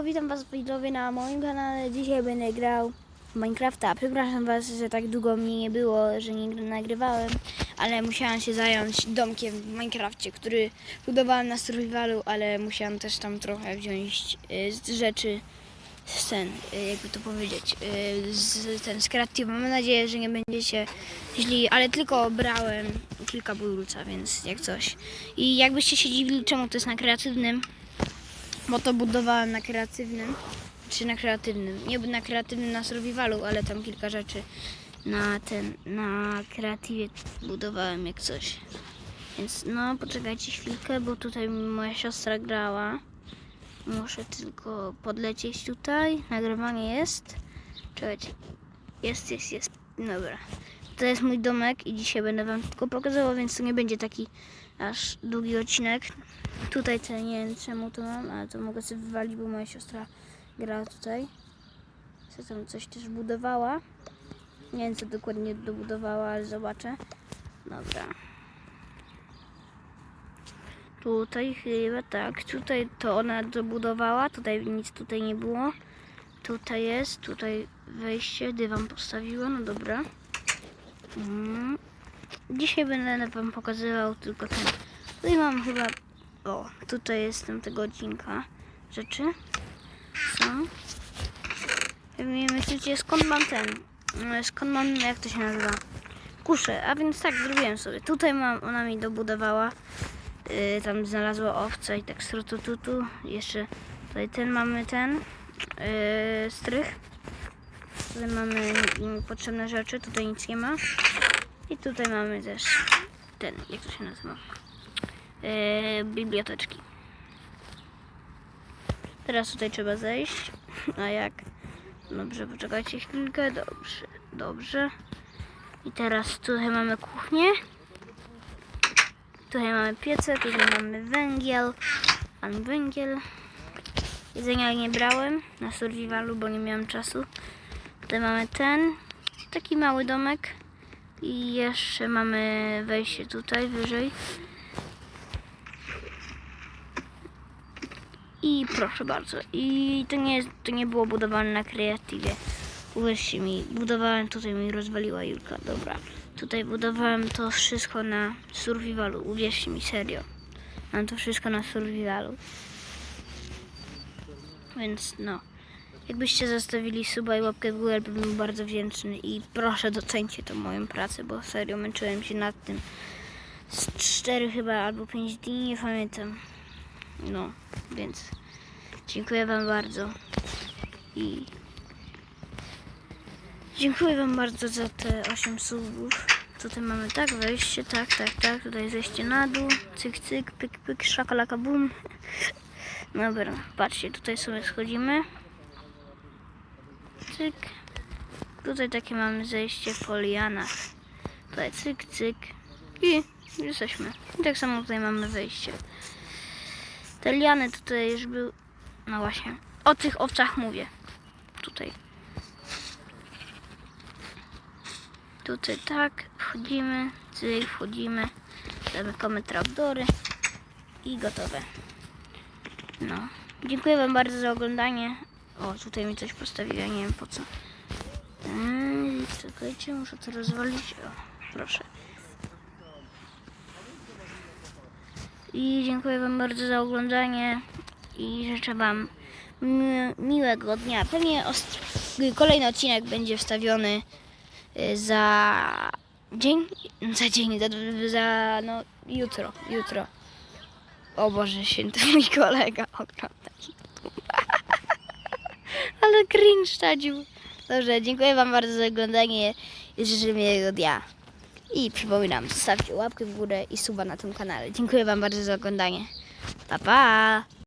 witam was widzowie na moim kanale. Dzisiaj będę grał w Minecrafta. Przepraszam was, że tak długo mnie nie było, że nie nagrywałem, ale musiałam się zająć domkiem w Minecrafcie, który budowałem na survivalu, ale musiałam też tam trochę wziąć y, rzeczy z ten, y, jakby to powiedzieć, y, z ten z. Mam nadzieję, że nie będziecie źli, ale tylko brałem kilka budulca, więc jak coś. I jakbyście się dziwili, czemu to jest na kreatywnym, bo to budowałem na kreatywnym, czy na kreatywnym, nie na kreatywnym na survivalu, ale tam kilka rzeczy na ten, na kreatywie budowałem jak coś. Więc no, poczekajcie chwilkę, bo tutaj moja siostra grała. Muszę tylko podlecieć tutaj. Nagrywanie jest. Czekajcie. Jest, jest, jest. Dobra. To jest mój domek i dzisiaj będę wam tylko pokazywał, więc to nie będzie taki aż długi odcinek. Tutaj to nie wiem czemu to mam, ale to mogę sobie wywalić, bo moja siostra grała tutaj. Co tam coś też budowała. Nie wiem co dokładnie dobudowała, ale zobaczę. Dobra. Tutaj chyba tak. Tutaj to ona dobudowała. Tutaj nic tutaj nie było. Tutaj jest. Tutaj wejście. Dywan postawiła. No dobra. Mm. Dzisiaj będę wam pokazywał tylko ten. Tutaj mam chyba. O, tutaj jest tam tego odcinka rzeczy. Są. Myślicie, skąd mam ten? No, Skąd mam, jak to się nazywa? Kuszę, a więc tak zrobiłem sobie. Tutaj mam, ona mi dobudowała. Yy, tam znalazła owca i tak strutututu. Jeszcze tutaj ten mamy ten yy, strych. Tutaj mamy potrzebne rzeczy, tutaj nic nie ma. I tutaj mamy też ten, jak to się nazywa? Yy, biblioteczki. Teraz tutaj trzeba zejść. A jak? Dobrze, poczekajcie chwilkę. Dobrze, dobrze. I teraz tutaj mamy kuchnię. Tutaj mamy piece, tutaj mamy węgiel. Pan węgiel. Jedzenia nie brałem na survivalu, bo nie miałem czasu. Tutaj mamy ten, taki mały domek. I jeszcze mamy wejście tutaj wyżej. I proszę bardzo. I to nie, to nie było budowane na kreatywie. Uwierzcie mi, budowałem tutaj mi rozwaliła Julka. Dobra. Tutaj budowałem to wszystko na survivalu. Uwierzcie mi, serio. Mam to wszystko na survivalu. Więc no. Jakbyście zostawili suba i łapkę w górę, bym był bardzo wdzięczny. I proszę docencie tą moją pracę, bo serio męczyłem się nad tym. Z 4 chyba albo 5 dni, nie pamiętam. No, więc dziękuję Wam bardzo. I dziękuję Wam bardzo za te 8 subów. Tutaj mamy tak, wejście, tak, tak, tak. Tutaj zejście na dół, cyk, cyk, pyk, pyk, szakalaka, bum. Dobra, patrzcie, tutaj sobie schodzimy. Cyk. Tutaj takie mamy zejście po lianach. Tutaj cyk, cyk. I jesteśmy. I tak samo tutaj mamy wejście. Te liany tutaj już był. No właśnie. O tych owcach mówię. Tutaj. Tutaj tak. Wchodzimy. Cyk, wchodzimy. Zamykamy trapdory. I gotowe. No. Dziękuję Wam bardzo za oglądanie. O, tutaj mi coś postawiła, nie wiem po co. Yy, czekajcie, muszę to rozwalić. O, proszę. I dziękuję Wam bardzo za oglądanie i życzę Wam mi- miłego dnia. Pewnie kolejny odcinek będzie wstawiony y, za dzień, za dzień, za, za no jutro, jutro. O Boże święty, mój kolega ogląda YouTube. Ale cringe tadził. Dobrze, dziękuję Wam bardzo za oglądanie i życzę miłego dnia. I przypominam, zostawcie łapkę w górę i suba na tym kanale. Dziękuję Wam bardzo za oglądanie. Pa, pa!